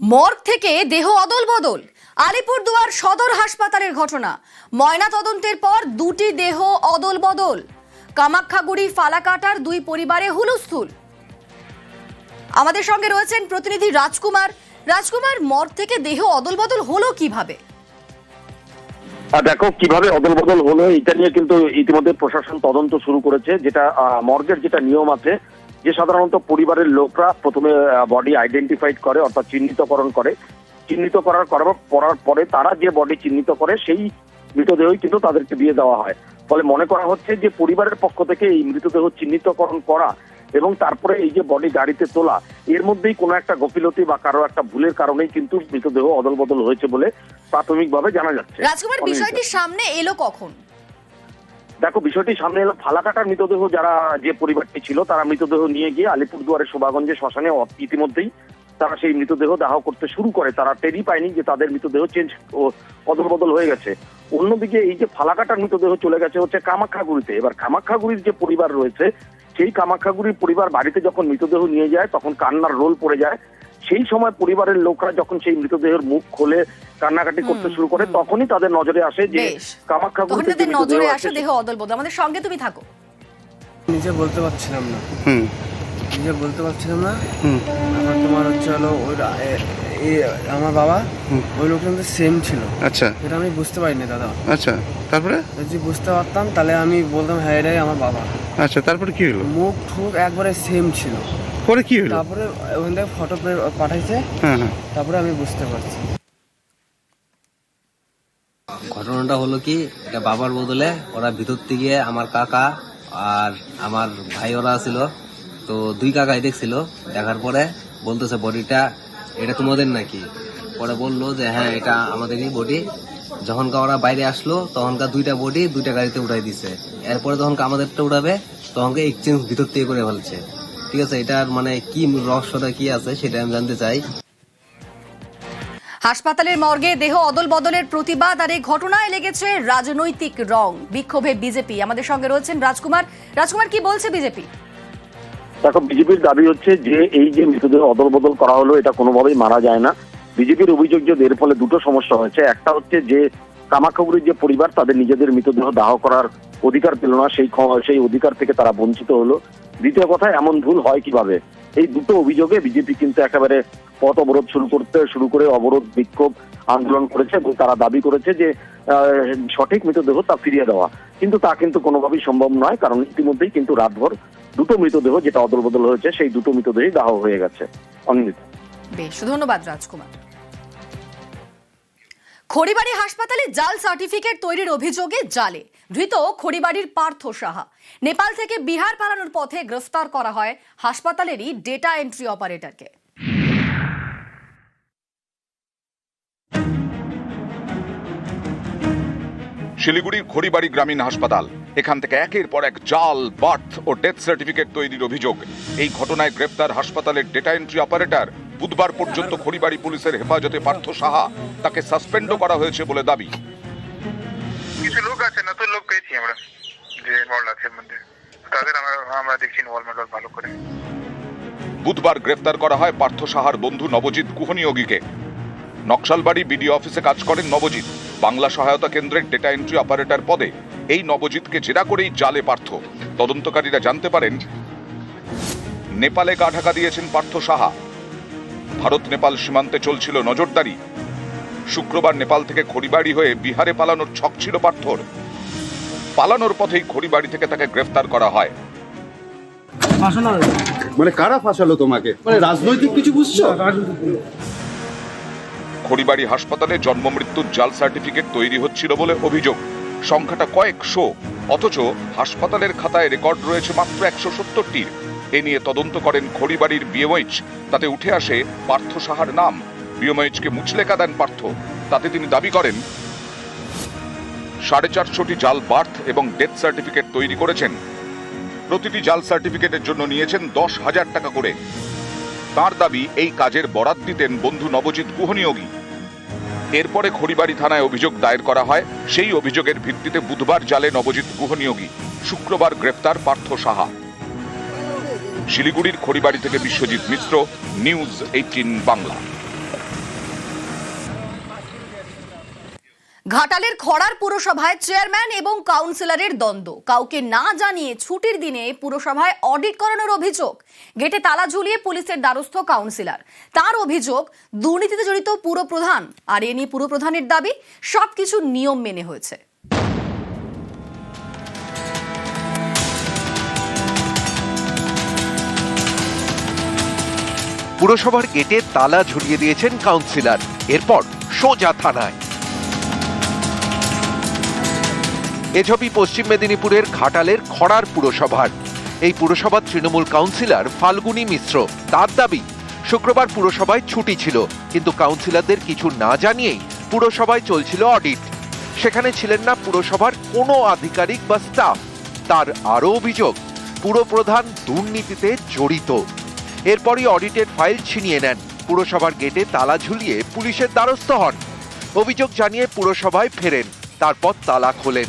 Morgue থেকে দেহ অদল বদল। আলিপুরদুয়ার সদর হাসপাতালের ঘটনা। ময়না তদন্তের পর দুটি দেহ অদল বদল। কামাখ্যাগুড়ি ফালাকাটার দুই পরিবারে হুলস্থুল। আমাদের সঙ্গে রয়েছেন প্রতিনিধি রাজকুমার। রাজকুমার, মর্গ থেকে দেহ অদল বদল হলো কীভাবে? দেখো, কীভাবে অদল বদল হলো, এটা নিয়ে কিন্তু ইতিমধ্যে প্রশাসন তদন্ত শুরু করেছে, যেটা মর্গের যেটা নিয়ম আছে যে সাধারণত পরিবারের লোকরা প্রথমে বডি আইডেন্টিফাইড করে অর্থাৎ চিহ্নিতকরণ করে। চিহ্নিত করার করার পরে তারা যে বডি চিহ্নিত করে সেই মৃতদেহই কিন্তু তাদেরকে দিয়ে দেওয়া হয়। ফলে মনে করা হচ্ছে যে পরিবারের পক্ষ থেকে এই মৃতদেহ চিহ্নিতকরণ করা এবং তারপরে এই যে বডি গাড়িতে তোলা এর মধ্যেই কোনো একটা গফিলতি বা কারও একটা ভুলের কারণেই কিন্তু মৃতদেহ অদল বদল হয়েছে বলে প্রাথমিকভাবে জানা যাচ্ছে। রাজকুমার বিষয়টি সামনে এলো কখন? দেখো, বিষয়টি সামনে এলো, ফালাকাটার মৃতদেহ যারা যে পরিবারটি ছিল, তারা মৃতদেহ নিয়ে গিয়ে আলিপুরদুয়ারের শোভাগঞ্জে, শ্মশানে ইতিমধ্যেই তারা সেই মৃতদেহ দাহ করতে শুরু করে। তারা টেরই পায়নি যে তাদের মৃতদেহ চেঞ্জ অদল বদল হয়ে গেছে। অন্যদিকে এই যে ফালাকাটার মৃতদেহ চলে গেছে হচ্ছে কামাখ্যাগুড়িতে। এবার কামাখ্যাগুড়ির যে পরিবার রয়েছে, সেই কামাখ্যাগুড়ির পরিবার বাড়িতে যখন মৃতদেহ নিয়ে যায়, তখন কান্নার রোল পড়ে যায়। সেই সময় পরিবারের লোকরা যখন সেই মৃতদেহের মুখ খোলে কান্নাকাটি করতে শুরু করে তখনই তাদের নজরে আসে যে তাদের নজরে আসে দেহ অদল বদল। আমাদের সঙ্গে তুমি থাকো। নিজে বলতে পারছিলাম না। হুম। নিজে বলতে পারছিলাম না। হুম। আমার তোমার হচ্ছে হলো ওই আমার বাবা ওই লোকটা কিন্তু সেম ছিল। আচ্ছা। এটা আমি বুঝতে পারিনি দাদা। আচ্ছা। তারপরে? যদি বুঝতে পারতাম তাহলে আমি বলতাম হ্যাঁ এটাই আমার বাবা। আচ্ছা তারপরে কি হলো? মুখ ঠুক একবারে সেম ছিল। পরে কি হলো? তারপরে ওখান থেকে ফটো পাঠাইছে। হ্যাঁ হ্যাঁ। তারপরে আমি বুঝতে পারছি। ঘটনাটা হলো কি এটা বাবার বদলে ওরা ভিতর থেকে আমার কাকা আর আমার ভাই ওরা ছিল। তো দুই কাকাই দেখছিল দেখার পরে বলতেছে বডিটা এটা তোমাদের নাকি? পরে বলল যে হ্যাঁ এটা আমাদেরই বডি যখনকার ওরা বাইরে আসলো তখনকার দুইটা বডি দুইটা গাড়িতে উঠাই দিছে। এরপরে যখনকার আমাদেরটা উঠাবে তখনকে এক্সচেঞ্জ ভিতর থেকে করে ফেলছে। ঠিক আছে এটার মানে কি রহস্যটা কি আছে সেটা আমি জানতে চাই। হাসপাতালের মর্গে দেহ অদল বদলের প্রতিবাদ আর এই ঘটনায় লেগেছে রাজনৈতিক রং। বিক্ষোভে বিজেপি। আমাদের সঙ্গে রয়েছেন রাজকুমার। রাজকুমার কি বলছে বিজেপি? দেখো বিজেপির দাবি হচ্ছে যে এই যে মৃতদেহ অদল বদল করা হলো এটা কোনোভাবেই মারা যায় না। বিজেপির অভিযোগ যে এর ফলে দুটো সমস্যা হয়েছে। একটা হচ্ছে যে কামাখ্যাগুড়ির যে পরিবার তাদের নিজেদের মৃতদেহ দাহ করার অধিকার পেল না। সেই সেই অধিকার থেকে তারা বঞ্চিত হলো। দ্বিতীয় কথা এমন ভুল হয় কীভাবে? এই দুটো অভিযোগে বিজেপি কিন্তু একেবারে পথ অবরোধ শুরু করতে শুরু করে অবরোধ, বিক্ষোভ, আন্দোলন করেছে এবং তারা দাবি করেছে যে সঠিক মৃতদেহ তা ফিরিয়ে দেওয়া। কিন্তু তা কিন্তু কোনোভাবেই সম্ভব নয়, কারণ ইতিমধ্যেই কিন্তু রাতভর দুটো মৃতদেহ যেটা অদল বদল হয়েছে, সেই দুটো মৃতদেহই দাহ হয়ে গেছে। অনিন্দিত। বেশ, ধন্যবাদ রাজকুমার। খড়িবাড়ি হাসপাতালে জাল সার্টিফিকেট তৈরির অভিযোগে জালে। ধৃত খড়িবাড়ির পার্থ সাহা। নেপাল থেকে বিহার পালানোর পথে গ্রেফতার করা হয় হাসপাতালেরই ডেটা এন্ট্রি অপারেটরকে। শিলিগুড়ির খড়িবাড়ি গ্রামীণ হাসপাতাল। এখান থেকে একের পর এক জাল, বার্থ ও ডেথ সার্টিফিকেট তৈরির অভিযোগ। এই ঘটনায় গ্রেপ্তার হাসপাতালের ডেটা এন্ট্রি অপারেটর বুধবার পর্যন্ত খড়িবাড়ি পুলিশের হেফাজতে পার্থ সাহা তাকে সাসপেন্ডও করা হয়েছে বলে দাবি। কিছু লোক আছে, নতুন লোক পেয়েছি আমরা, যে ইনভলভ আছে মধ্যে। তাদের আমরা আমরা দেখছি ইনভলভমেন্ট ভালো করে। বুধবার গ্রেপ্তার করা হয় পার্থ সাহার বন্ধু নবজিৎ কুহনিয়োগীকে। নকশালবাড়ি বিডিও অফিসে কাজ করেন নবজিৎ। বাংলা সহায়তা কেন্দ্রের ডেটা এন্ট্রি অপারেটর পদে এই নবজিৎকে জেরা করেই জালে পার্থ। তদন্তকারীরা জানতে পারেন, নেপালে গা ঢাকা দিয়েছেন পার্থ সাহা। ভারত নেপাল সীমান্তে চলছিল নজরদারি। শুক্রবার নেপাল থেকে খড়িবাড়ি হয়ে বিহারে পালানোর ছক ছিল পার্থর পালানোর পথেই খড়িবাড়ি থেকে তাকে গ্রেফতার করা হয়। মানে কারা ফাঁসালো তোমাকে? মানে রাজনৈতিক কিছু বুঝছ? খড়িবাড়ি হাসপাতালে জন্ম মৃত্যুর জাল সার্টিফিকেট তৈরি হচ্ছিল বলে অভিযোগ। সংখ্যাটা কয়েকশো। অথচ হাসপাতালের খাতায় রেকর্ড রয়েছে মাত্র একশো সত্তরটির। এ নিয়ে তদন্ত করেন খড়িবাড়ির বিএমএইচ। তাতে উঠে আসে পার্থ সাহার নাম। বিএমএইচকে মুচলেকা দেন পার্থ। তাতে তিনি দাবি করেন, সাড়ে চারশোটি জাল বার্থ এবং ডেথ সার্টিফিকেট তৈরি করেছেন। প্রতিটি জাল সার্টিফিকেটের জন্য নিয়েছেন দশ হাজার টাকা করে। তার দাবি, এই কাজের বরাত দিতেন বন্ধু নবজিৎ গুহনিয়োগী এরপরে খড়িবাড়ি থানায় অভিযোগ দায়ের করা হয়, সেই অভিযোগের ভিত্তিতে বুধবার জালে নবজিৎ গুহনিয়োগী শুক্রবার গ্রেপ্তার পার্থ সাহা। শিলিগুড়ির খড়িবাড়ি থেকে বিশ্বজিৎ মিশ্র নিউজ এইটিন বাংলা। ঘাটালের খড়ার পুরসভায় চেয়ারম্যান এবং কাউন্সিলরের দ্বন্দ্ব। কাউকে না জানিয়ে ছুটির দিনে পুরসভায় অডিট করানোর অভিযোগ। গেটে তালা ঝুলিয়ে পুলিশের দ্বারস্থ কাউন্সিলর। তার অভিযোগ, দুর্নীতিতে জড়িত পুরপ্রধান আর এ নিয়ে পুরপ্রধানের দাবি, সবকিছু নিয়ম মেনে হয়েছে। পুরসভার গেটে তালা ঝুলিয়ে দিয়েছেন কাউন্সিলর। এরপর সোজা থানায়। এ ছবি পশ্চিম মেদিনীপুরের ঘাটালের খড়ার পুরসভার। এই পুরসভার তৃণমূল কাউন্সিলর ফাল্গুনী মিশ্র, তার দাবি, শুক্রবার পুরসভায় ছুটি ছিল, কিন্তু কাউন্সিলরদের কিছু না জানিয়েই পুরসভায় চলছিল অডিট। সেখানে ছিলেন না পুরসভার কোনো আধিকারিক বা স্টাফ। তার আরও অভিযোগ পুরপ্রধান দুর্নীতিতে জড়িত। এরপরই অডিটের ফাইল ছিনিয়ে নেন। পুরসভার গেটে তালা ঝুলিয়ে পুলিশের দ্বারস্থ হন। অভিযোগ জানিয়ে পুরসভায় ফেরেন, তারপর তালা খোলেন।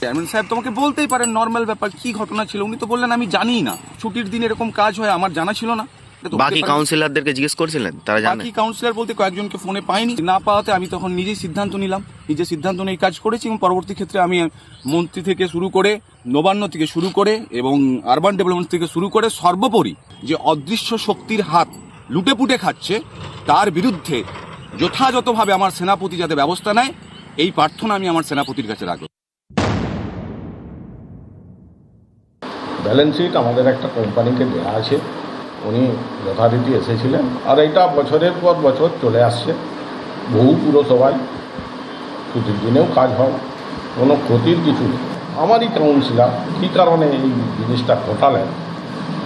চেয়ারম্যান সাহেব তোমাকে বলতেই পারেন নর্মাল ব্যাপার কি ঘটনা ছিল? উনি তো বললেন আমি জানি না। ছুটির দিন এরকম কাজ হয় আমার জানা ছিল না। বাকি কাউন্সিলরদেরকে জিজ্ঞেস করছিলেন? তারা জানে? বাকি কাউন্সিলর বলতে কয়েকজনকে ফোনে পাইনি। না পাওয়াতে আমি তখন নিজেই সিদ্ধান্ত নিলাম। নিজে সিদ্ধান্ত নিয়ে কাজ করেছি এবং পরবর্তী ক্ষেত্রে আমি মন্ত্রী থেকে শুরু করে নবান্ন থেকে শুরু করে এবং আরবান ডেভেলপমেন্ট থেকে শুরু করে সর্বোপরি যে অদৃশ্য শক্তির হাত লুটে পুটে খাচ্ছে তার বিরুদ্ধে যথাযথভাবে আমার সেনাপতি যাতে ব্যবস্থা নেয় এই প্রার্থনা আমি আমার সেনাপতির কাছে রাখব। ব্যালেন্স শিট আমাদের একটা কোম্পানিকে দেওয়া আছে। উনি যথারীতি এসেছিলেন। আর এটা বছরের পর বছর চলে আসছে। বহু পুরসভায় ছুটির দিনেও কাজ হয়। কোনো ক্ষতির কিছু নেই। আমারই কাউন্সিলার কী কারণে এই জিনিসটা ঘটালেন?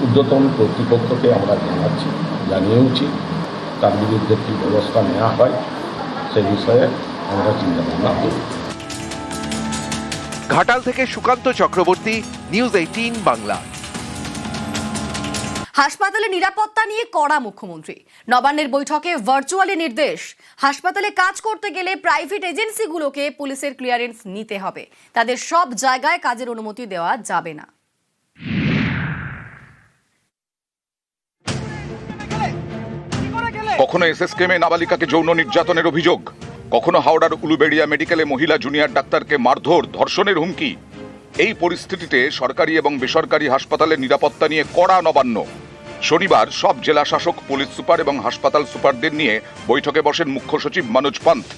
ঊর্ধ্বতন কর্তৃপক্ষকে আমরা জানাচ্ছি জানিয়েওছি তার বিরুদ্ধে কী ব্যবস্থা নেওয়া হয়, সে বিষয়ে আমরা চিন্তাভাবনা করি ঘাটাল থেকে সুকান্ত চক্রবর্তী নিউজ এইটিন বাংলা। হাসপাতালে নিরাপত্তা নিয়ে কড়া মুখ্যমন্ত্রী। নবান্নের বৈঠকে ভার্চুয়ালি নির্দেশ। হাসপাতালে কাজ করতে গেলে প্রাইভেট এজেন্সিগুলোকে পুলিশের ক্লিয়ারেন্স নিতে হবে। তাদের সব জায়গায় কাজের অনুমতি দেওয়া যাবে না। কখনো এসএসকেমে নাবালিকাকে যৌন নির্যাতনের অভিযোগ? কখনো হাওড়ার উলুবেড়িয়া মেডিকেলে মহিলা জুনিয়র ডাক্তারকে মারধর, ধর্ষণের হুমকি? এই পরিস্থিতিতে সরকারি এবং বেসরকারি হাসপাতালের নিরাপত্তা নিয়ে কড়া নবান্ন। শনিবার সব জেলা শাসক, পুলিশ সুপার এবং হাসপাতাল সুপারদের নিয়ে বৈঠকে বসেন মুখ্য সচিব মনোজ পান্ত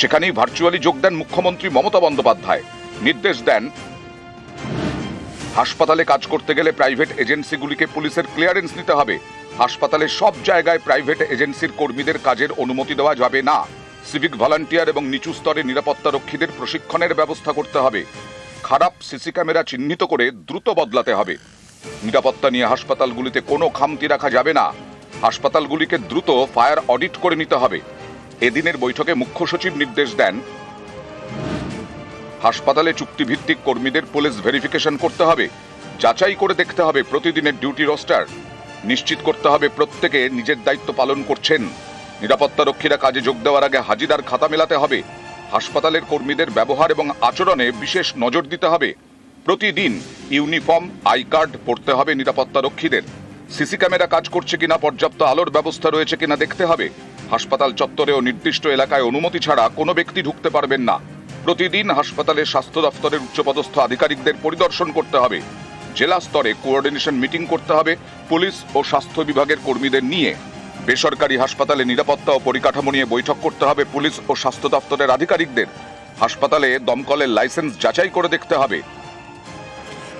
সেখানেই ভার্চুয়ালি যোগ দেন মুখ্যমন্ত্রী মমতা বন্দ্যোপাধ্যায়। নির্দেশ দেন, হাসপাতালে কাজ করতে গেলে প্রাইভেট এজেন্সিগুলিকে পুলিশের ক্লিয়ারেন্স নিতে হবে। হাসপাতালে সব জায়গায় প্রাইভেট এজেন্সির কর্মীদের কাজের অনুমতি দেওয়া যাবে না। সিভিক ভলান্টিয়ার এবং নিচু স্তরে নিরাপত্তা রক্ষীদের প্রশিক্ষণের ব্যবস্থা করতে হবে। খারাপ সিসি ক্যামেরা চিহ্নিত করে দ্রুত বদলাতে হবে। নিরাপত্তা নিয়ে হাসপাতালগুলিতে কোনো খামতি রাখা যাবে না। হাসপাতালগুলিকে দ্রুত ফায়ার অডিট করে নিতে হবে। এদিনের বৈঠকে মুখ্য সচিব নির্দেশ দেন। হাসপাতালে চুক্তিভিত্তিক কর্মীদের পুলিশ ভেরিফিকেশন করতে হবে। যাচাই করে দেখতে হবে প্রতিদিনের ডিউটি রোস্টার। নিশ্চিত করতে হবে প্রত্যেকে নিজের দায়িত্ব পালন করছেন। নিরাপত্তা রক্ষীরা কাজে যোগ দেওয়ার আগে হাজিরার খাতা মেলাতে হবে। হাসপাতালের কর্মীদের ব্যবহার এবং আচরণে বিশেষ নজর দিতে হবে। প্রতিদিন ইউনিফর্ম, আই কার্ড পড়তে হবে নিরাপত্তা রক্ষীদের। সিসি ক্যামেরা কাজ করছে কিনা, পর্যাপ্ত আলোর ব্যবস্থা রয়েছে কিনা দেখতে হবে। হাসপাতাল চত্বরে ও নির্দিষ্ট এলাকায় অনুমতি ছাড়া কোনো ব্যক্তি ঢুকতে পারবেন না। প্রতিদিন হাসপাতালের স্বাস্থ্য দফতরের উচ্চপদস্থ আধিকারিকদের পরিদর্শন করতে হবে। জেলা স্তরে কোঅর্ডিনেশন মিটিং করতে হবে পুলিশ ও স্বাস্থ্য বিভাগের কর্মীদের নিয়ে। বেসরকারি হাসপাতালে নিরাপত্তা ও পরিকাঠামো নিয়ে বৈঠক করতে হবে পুলিশ ও স্বাস্থ্য দপ্তরের আধিকারিকদের। হাসপাতালে দমকলের লাইসেন্স যাচাই করে দেখতে হবে।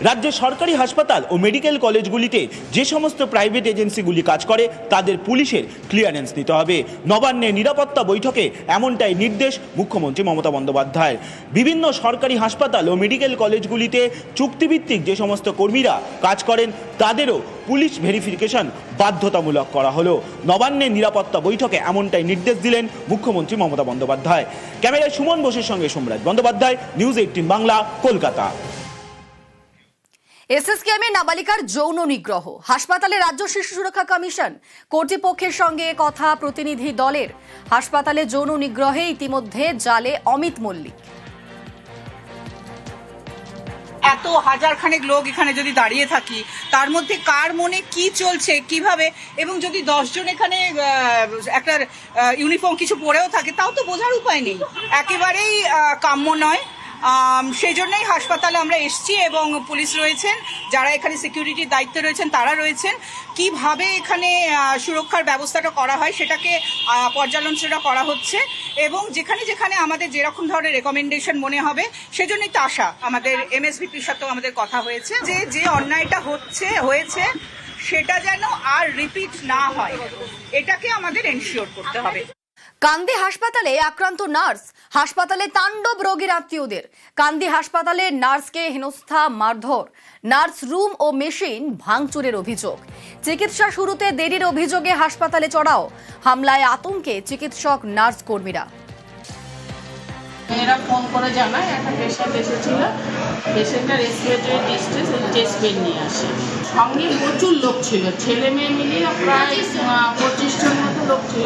রাজ্যের সরকারি হাসপাতাল ও মেডিকেল কলেজগুলিতে যে সমস্ত প্রাইভেট এজেন্সিগুলি কাজ করে, তাদের পুলিশের ক্লিয়ারেন্স নিতে হবে। নবান্নে নিরাপত্তা বৈঠকে এমনটাই নির্দেশ মুখ্যমন্ত্রী মমতা বন্দ্যোপাধ্যায়ের। বিভিন্ন সরকারি হাসপাতাল ও মেডিকেল কলেজগুলিতে চুক্তিভিত্তিক যে সমস্ত কর্মীরা কাজ করেন, তাদেরও পুলিশ ভেরিফিকেশন বাধ্যতামূলক করা হলো। নবান্নের নিরাপত্তা বৈঠকে এমনটাই নির্দেশ দিলেন মুখ্যমন্ত্রী মমতা বন্দ্যোপাধ্যায়। ক্যামেরায় সুমন বোসের সঙ্গে সোমরাজ বন্দ্যোপাধ্যায়, নিউজ এইটিন বাংলা, কলকাতা। এসএসকেএমে নাবালিকার যৌন নিগ্রহ। হাসপাতালে রাজ্য শিশু সুরক্ষা কমিশন কর্তৃপক্ষের সঙ্গে কথা প্রতিনিধি দলের। হাসপাতালে যৌন নিগ্রহে ইতিমধ্যে জালে অমিত মল্লিক। এত হাজার খানেক লোক এখানে যদি দাঁড়িয়ে থাকি, তার মধ্যে কার মনে কি চলছে, কীভাবে? এবং যদি দশজন এখানে একটা ইউনিফর্ম কিছু পরেও থাকে, তাও তো বোঝার উপায় নেই। একেবারেই কাম্য নয়। সেই জন্যই হাসপাতালে আমরা এসছি এবং পুলিশ রয়েছেন, যারা এখানে সিকিউরিটির দায়িত্বে রয়েছেন, তারা রয়েছেন। কীভাবে এখানে সুরক্ষার ব্যবস্থাটা করা হয় সেটাকে পর্যালোচনা করা হচ্ছে এবং যেখানে যেখানে আমাদের যেরকম ধরনের রেকমেন্ডেশন মনে হবে, সেজন্যই তো আশা। আমাদের এমএসভিপির সাথেও আমাদের কথা হয়েছে যে যে অন্যায়টা হচ্ছে, হয়েছে, সেটা যেন আর রিপিট না হয়। এটাকে আমাদের এনশিওর করতে হবে। কান্দি হাসপাতালে আক্রান্ত নার্স হাসপাতালে তাণ্ডব রোগীর আত্মীয়দের কান্দি হাসপাতালে নার্সকে হেনস্থা, মারধর, নার্স রুম ও মেশিন ভাঙচুরের অভিযোগ। চিকিৎসা শুরুতে দেরির অভিযোগে হাসপাতালে চড়াও। হামলায় আতঙ্কে চিকিৎসক, নার্স কর্মীরা। মেয়েরা ফোন করে জানায়, একটা পেশেন্ট এসেছিল। পেশেন্টটা রেসপিরেটরি ডিস্ট্রেস চেস্ট পেন নিয়ে আসে। সঙ্গে প্রচুর লোক ছিল। ছেলে মেয়ে মিলিয়ে প্রায় পঁচিশ জন মতো লোক ছিল।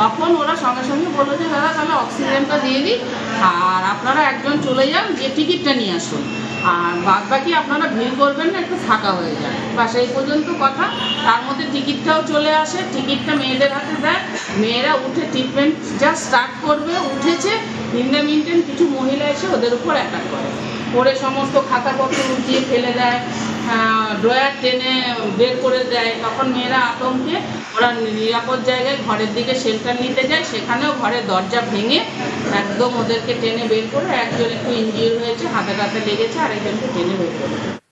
তখন ওরা সঙ্গে সঙ্গে বলল যে, দাদা, তাহলে অক্সিজেনটা দিয়ে দিই। আর আপনারা একজন চলে যান যে টিকিটটা নিয়ে আসুন। আর বাদ বাকি আপনারা ভিড় করবেন না, একটু ফাঁকা হয়ে যায় বা সেই পর্যন্ত কথা। তার মধ্যে টিকিটটাও চলে আসে। টিকিটটা মেয়েদের হাতে দেয়। মেয়েরা উঠে ট্রিটমেন্ট যা স্টার্ট করবে, উঠেছে। তিনটে মিন্টেন কিছু মহিলা এসে ওদের উপর অ্যাটাক করে। করে সমস্ত খাতাপত্র উঠিয়ে ফেলে দেয়। ড্রয়ার টেনে বের করে দেয়। তখন মেয়েরা আতঙ্কে, ওরা নিরাপদ জায়গায় ঘরের দিকে শেল্টার নিতে যায়, সেখানেও ঘরের দরজা ভেঙে একদম ওদেরকে টেনে বের করে, একজন একটু ইঞ্জিওর হয়েছে, হাতে হাতে লেগেছে আর একজনকে টেনে বের করে।